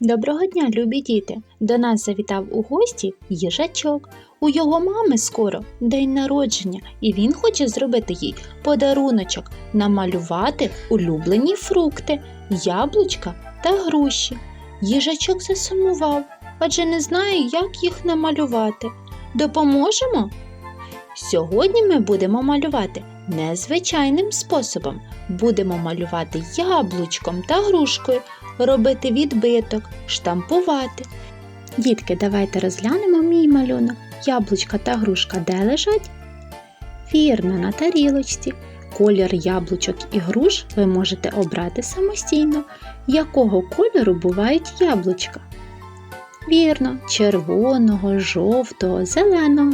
Доброго дня, любі діти! До нас завітав у гості їжачок. У його мами скоро день народження, і він хоче зробити їй подаруночок, намалювати улюблені фрукти, яблучка та груші. Їжачок засумував, адже не знає, як їх намалювати. Допоможемо? Сьогодні ми будемо малювати незвичайним способом. Будемо малювати яблучком та грушкою, робити відбиток, штампувати. Дітки, давайте розглянемо мій малюнок. Яблучка та грушка де лежать? Вірно, на тарілочці. Колір яблучок і груш ви можете обрати самостійно. Якого кольору бувають яблучка? Вірно, червоного, жовтого, зеленого.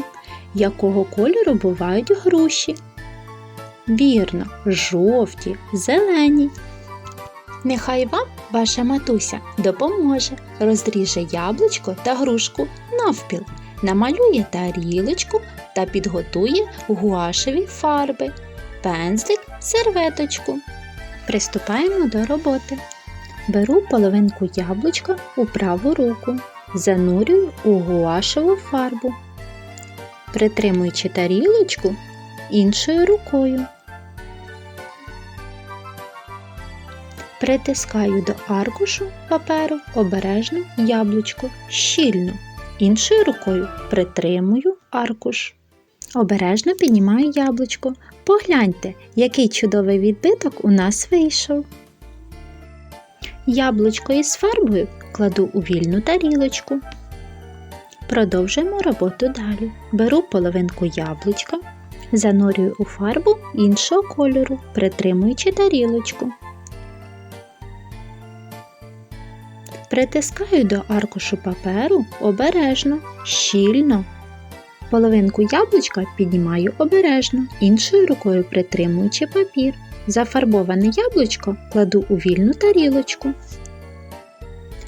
Якого кольору бувають груші? Вірно, жовті, зелені. Нехай вам ваша матуся допоможе, розріже яблучко та грушку навпіл, намалює тарілочку та підготує гуашеві фарби, пензлик, серветочку. Приступаємо до роботи. Беру половинку яблучка у праву руку, занурюю у гуашеву фарбу, притримуючи тарілочку іншою рукою. Притискаю до аркушу паперу обережно яблучко щільно. Іншою рукою притримую аркуш. Обережно піднімаю яблучко. Погляньте, який чудовий відбиток у нас вийшов. Яблучко із фарбою кладу у вільну тарілочку. Продовжуємо роботу далі. Беру половинку яблучка, занурюю у фарбу іншого кольору, притримуючи тарілочку. Притискаю до аркушу паперу обережно, щільно. Половинку яблучка піднімаю обережно, іншою рукою притримуючи папір. Зафарбоване яблучко кладу у вільну тарілочку.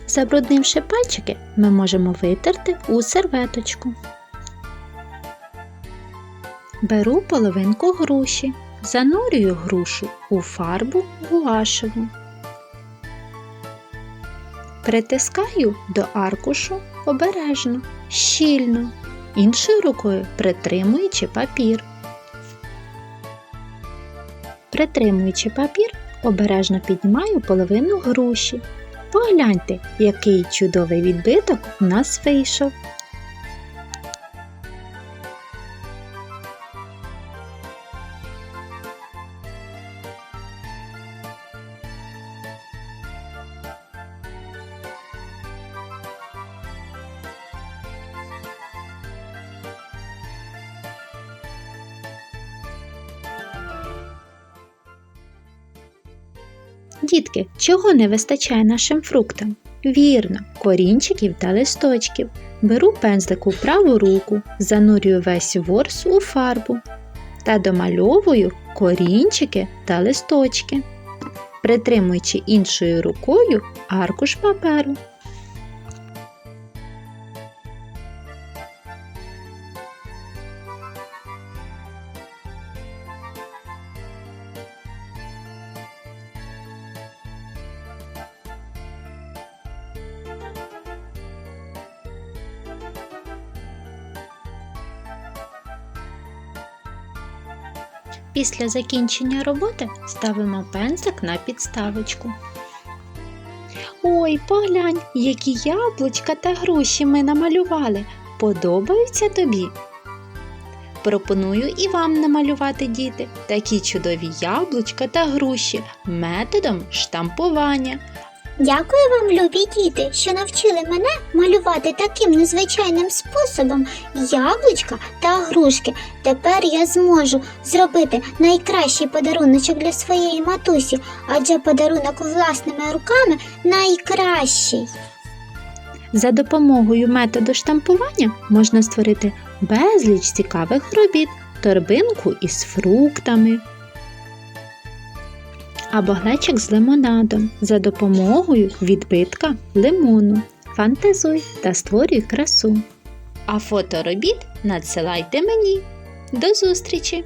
Забруднивши пальчики, ми можемо витерти у серветочку. Беру половинку груші, занурюю грушу у фарбу гуашеву. Притискаю до аркушу обережно, щільно, іншою рукою притримуючи папір. Притримуючи папір, обережно піднімаю половину груші. Погляньте, який чудовий відбиток у нас вийшов. Дітки, чого не вистачає нашим фруктам? Вірно, корінчиків та листочків. Беру пензлик у праву руку, занурюю весь ворс у фарбу та домальовую корінчики та листочки, притримуючи іншою рукою аркуш паперу. Після закінчення роботи ставимо пензлик на підставочку. Ой, поглянь, які яблучка та груші ми намалювали. Подобаються тобі? Пропоную і вам намалювати, діти, такі чудові яблучка та груші методом штампування. Дякую вам, любі діти, що навчили мене малювати таким незвичайним способом яблучка та грушки. Тепер я зможу зробити найкращий подаруночок для своєї матусі, адже подарунок власними руками найкращий. За допомогою методу штампування можна створити безліч цікавих робіт, торбинку із фруктами або глечик з лимонадом за допомогою відбитка лимону. Фантазуй та створюй красу. А фото робіт надсилайте мені. До зустрічі!